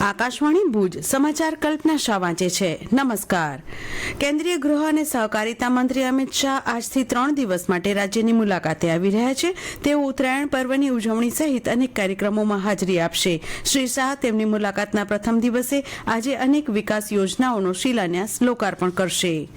આકાશવાણી ભુજ સમાચાર કલ્પના શાહ વાંચે છે. નમસ્કાર. કેન્દ્રીય ગૃહ અને સહકારિતા મંત્રી અમિત શાહ આજથી ત્રણ દિવસ માટે રાજ્યની મુલાકાતે આવી રહ્યા છે. તેઓ ઉત્તરાયણ પર્વની ઉજવણી સહિત અનેક કાર્યક્રમોમાં હાજરી આપશે. શ્રી શાહ તેમની મુલાકાતના પ્રથમ દિવસે આજે અનેક વિકાસ યોજનાઓનો શિલાન્યાસ લોકાર્પણ કરશે.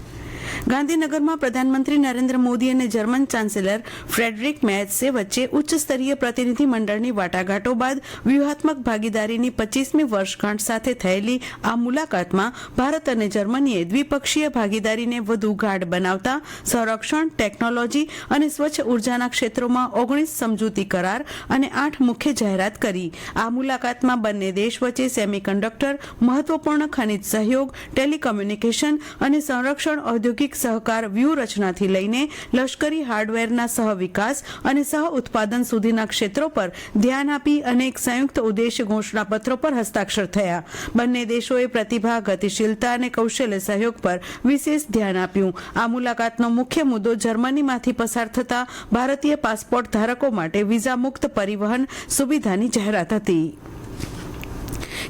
ગાંધીનગરમાં પ્રધાનમંત્રી નરેન્દ્ર મોદી અને જર્મન ચાન્સેલર ફ્રેડરિક મેથસે વચ્ચે ઉચ્ચ પ્રતિનિધિ મંડળની વાટાઘાટો બાદ વ્યૂહાત્મક ભાગીદારીની પચીસમી વર્ષગાંઠ સાથે થયેલી આ મુલાકાતમાં ભારત અને જર્મનીએ દ્વિપક્ષીય ભાગીદારીને વધુ ગાઢ બનાવતા, સંરક્ષણ, ટેકનોલોજી અને સ્વચ્છ ઉર્જાના ક્ષેત્રોમાં ઓગણીસ સમજૂતી કરાર અને આઠ મુખ્ય જાહેરાત કરી. આ મુલાકાતમાં બંને દેશ વચ્ચે સેમિકન્ડક્ટર, મહત્વપૂર્ણ ખનિજ સહયોગ, ટેલિકોમ્યુનિકેશન અને સંરક્ષણ ઔદ્યોગિક સહકાર વ્યૂહરચનાથી લઈને લશ્કરી હાર્ડવેરના સહવિકાસ અને સહ ઉત્પાદન સુધીના ક્ષેત્રો પર ધ્યાન આપી અનેક સંયુક્ત ઉદ્દેશ્ય ઘોષણાપત્રો પર હસ્તાક્ષર થયા. બંને દેશોએ પ્રતિભા, ગતિશીલતા અને કૌશલ્ય સહયોગ પર વિશેષ ધ્યાન આપ્યું. આ મુલાકાતનો મુખ્ય મુદ્દો જર્મનીમાંથી પસાર થતા ભારતીય પાસપોર્ટ ધારકો માટે વિઝા મુક્ત પરિવહન સુવિધાની જાહેરાત હતી.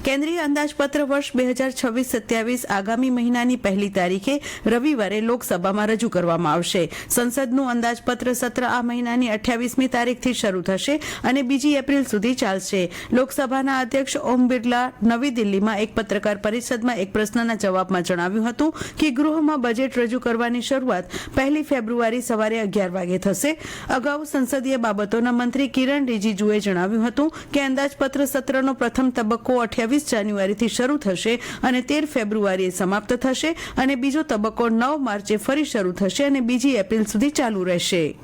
કેન્દ્રીય અંદાજપત્ર વર્ષ બે હજાર છવ્વીસ સત્યાવીસ આગામી મહિનાની પહેલી તારીખે રવિવારે લોકસભામાં રજૂ કરવામાં આવશે. સંસદનું અંદાજપત્ર સત્ર આ મહિનાની અઠ્યાવીસમી તારીખથી શરૂ થશે અને બીજી એપ્રિલ સુધી ચાલશે. લોકસભાના અધ્યક્ષ ઓમ બિરલા નવી દિલ્હીમાં એક પત્રકાર પરિષદમાં એક પ્રશ્નના જવાબમાં જણાવ્યું હતું કે ગૃહમાં બજેટ રજૂ કરવાની શરૂઆત પહેલી ફેબ્રુઆરી સવારે અગિયાર વાગે થશે. અગાઉ સંસદીય બાબતોના મંત્રી કિરણ રિજિજુએ જણાવ્યું હતું કે અંદાજપત્ર સત્રનો પ્રથમ તબક્કો અઠ્યાવીસ જાન્યુઆરીથી શરૂ થશે અને તેર ફેબ્રુઆરીએ સમાપ્ત થશે અને બીજો તબક્કો નવ માર્ચે ફરી શરૂ થશે અને બીજી એપ્રિલ સુધી ચાલુ રહેશે.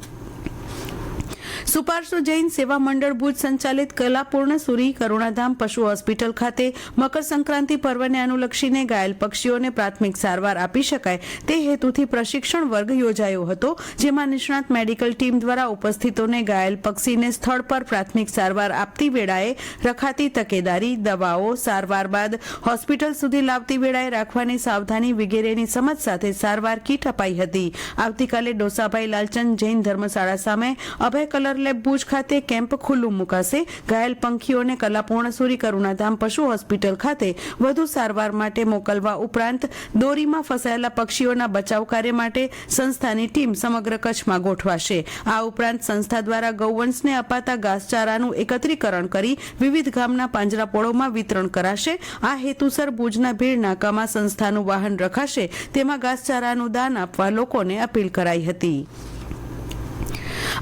સુપાર્શ્વ જૈન સેવા મંડળ ભુજ સંચાલિત કલાપૂર્ણ સુરી કરુણાધામ પશુ હોસ્પિટલ ખાતે મકર સંક્રાંતિ પર્વને અનુલક્ષીને ઘાયલ પક્ષીઓને પ્રાથમિક સારવાર આપી શકાય તે હેતુથી પ્રશિક્ષણ વર્ગ યોજાયો હતો, જેમાં નિષ્ણાત મેડિકલ ટીમ દ્વારા ઉપસ્થિતોને ઘાયલ પક્ષીને સ્થળ પર પ્રાથમિક સારવાર આપતી વેળાએ રખાતી તકેદારી, દવાઓ, સારવાર બાદ હોસ્પિટલ સુધી લાવતી વેળાએ રાખવાની સાવધાની વગેરેની સમજ સાથે સારવાર કીટ અપાઈ હતી. આવતીકાલે ડોસાભાઈ લાલચંદ જૈન ધર્મશાળા સામે અભય કલર લેબ ભુજ ખાતે કેમ્પ ખુલ્લું મુકાશે. ઘાયલ પંખીઓને કલાપૂર્ણસુરી કરુણાધામ પશુ હોસ્પિટલ ખાતે વધુ સારવાર માટે મોકલવા ઉપરાંત દોરીમાં ફસાયેલા પક્ષીઓના બચાવ કાર્ય માટે સંસ્થાની ટીમ સમગ્ર કચ્છમાં ગોઠવાશે. આ ઉપરાંત સંસ્થા દ્વારા ગૌવંશને અપાતા ઘાસચારાનું એકત્રીકરણ કરી વિવિધ ગામના પાંજરાપોળોમાં વિતરણ કરાશે. આ હેતુસર ભુજના ભીડ નાકામાં સંસ્થાનું વાહન રખાશે. તેમાં ઘાસચારાનું દાન આપવા લોકોને અપીલ કરાઈ હતી.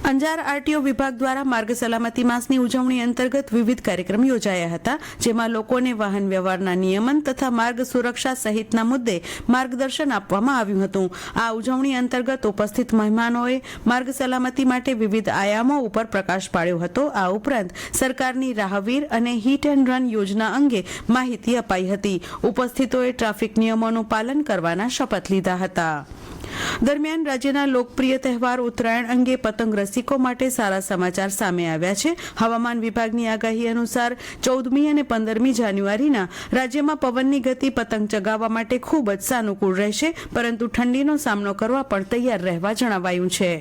અંજાર આરટીઓ વિભાગ દ્વારા માર્ગ સલામતી માસની ઉજવણી અંતર્ગત વિવિધ કાર્યક્રમ યોજાયા હતા, જેમાં લોકોને વાહન વ્યવહારના નિયમન તથા માર્ગ સુરક્ષા સહિતના મુદ્દે માર્ગદર્શન આપવામાં આવ્યું હતું. આ ઉજવણી અંતર્ગત ઉપસ્થિત મહેમાનોએ માર્ગ સલામતી માટે વિવિધ આયામો ઉપર પ્રકાશ પાડ્યો હતો. આ ઉપરાંત સરકારની રાહવીર અને હિટ એન્ડ રન યોજના અંગે માહિતી અપાઈ હતી. ઉપસ્થિતોએ ટ્રાફિક નિયમોનું પાલન કરવાના શપથ લીધા હતા. દરમિયાન રાજ્યના લોકપ્રિય તહેવાર ઉત્તરાયણ અંગે પતંગ રસિકો માટે સારા સમાચાર સામે આવ્યા છે. હવામાન વિભાગની આગાહી અનુસાર ચૌદમી અને પંદરમી જાન્યુઆરીના રાજ્યમાં પવનની ગતિ પતંગ ચગાવવા માટે ખૂબ જ સાનુકૂળ રહેશે, પરંતુ ઠંડીનો સામનો કરવા પણ તૈયાર રહેવા જણાવાયું છે.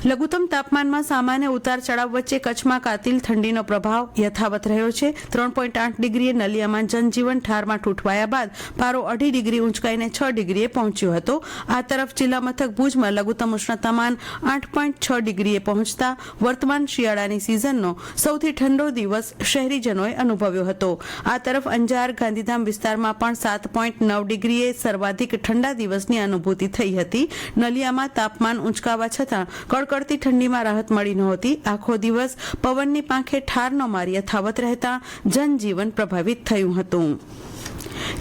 લઘુત્તમ તાપમાનમાં સામાન્ય ઉતાર ચઢાવ વચ્ચે કચ્છમાં કાતિલ ઠંડીનો પ્રભાવ યથાવત રહ્યો છે. ત્રણ પોઈન્ટ આઠ ડિગ્રીએ નલિયામાં જનજીવન ઠારમાં ઠૂંઠવાયા બાદ પારો અઢી ડિગ્રી ઊંચકાઈને છ ડિગ્રીએ પહોંચ્યો હતો. આ તરફ જિલ્લા મથક ભુજમાં લઘુત્તમ ઉષ્ણતામાન આઠ પોઈન્ટ છ ડિગ્રીએ પહોંચતા વર્તમાન શિયાળાની સિઝનનો સૌથી ઠંડો દિવસ શહેરીજનોએ અનુભવ્યો હતો. આ તરફ અંજાર, ગાંધીધામ વિસ્તારમાં પણ સાત પોઈન્ટ નવ ડિગ્રીએ સર્વાધિક ઠંડા દિવસની અનુભૂતિ થઈ હતી. નલિયામાં તાપમાન ઊંચકાવા છતાં કડકડતી ઠંડીમાં રાહત મળી નહોતી. આખો દિવસ પવનની પાંખે ઠારનો માર યથાવત રહેતા જનજીવન પ્રભાવિત થયું હતું.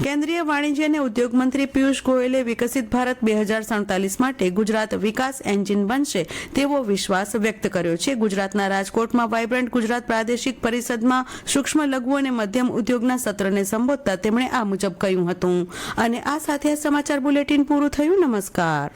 કેન્દ્રીય વાણિજ્ય અને ઉદ્યોગ મંત્રી પિયુષ ગોયલે વિકસિત ભારત બે હજાર સડતાલીસ માટે ગુજરાત વિકાસ એન્જિન બનશે તેવો વિશ્વાસ વ્યક્ત કર્યો છે. ગુજરાતના રાજકોટમાં વાયબ્રન્ટ ગુજરાત પ્રાદેશિક પરિષદમાં સૂક્ષ્મ લઘુ અને મધ્યમ ઉદ્યોગના સત્રને સંબોધતા તેમણે આ મુજબ કહ્યું હતું. અને આ સાથે સમાચાર બુલેટિન પૂરું થયું. નમસ્કાર.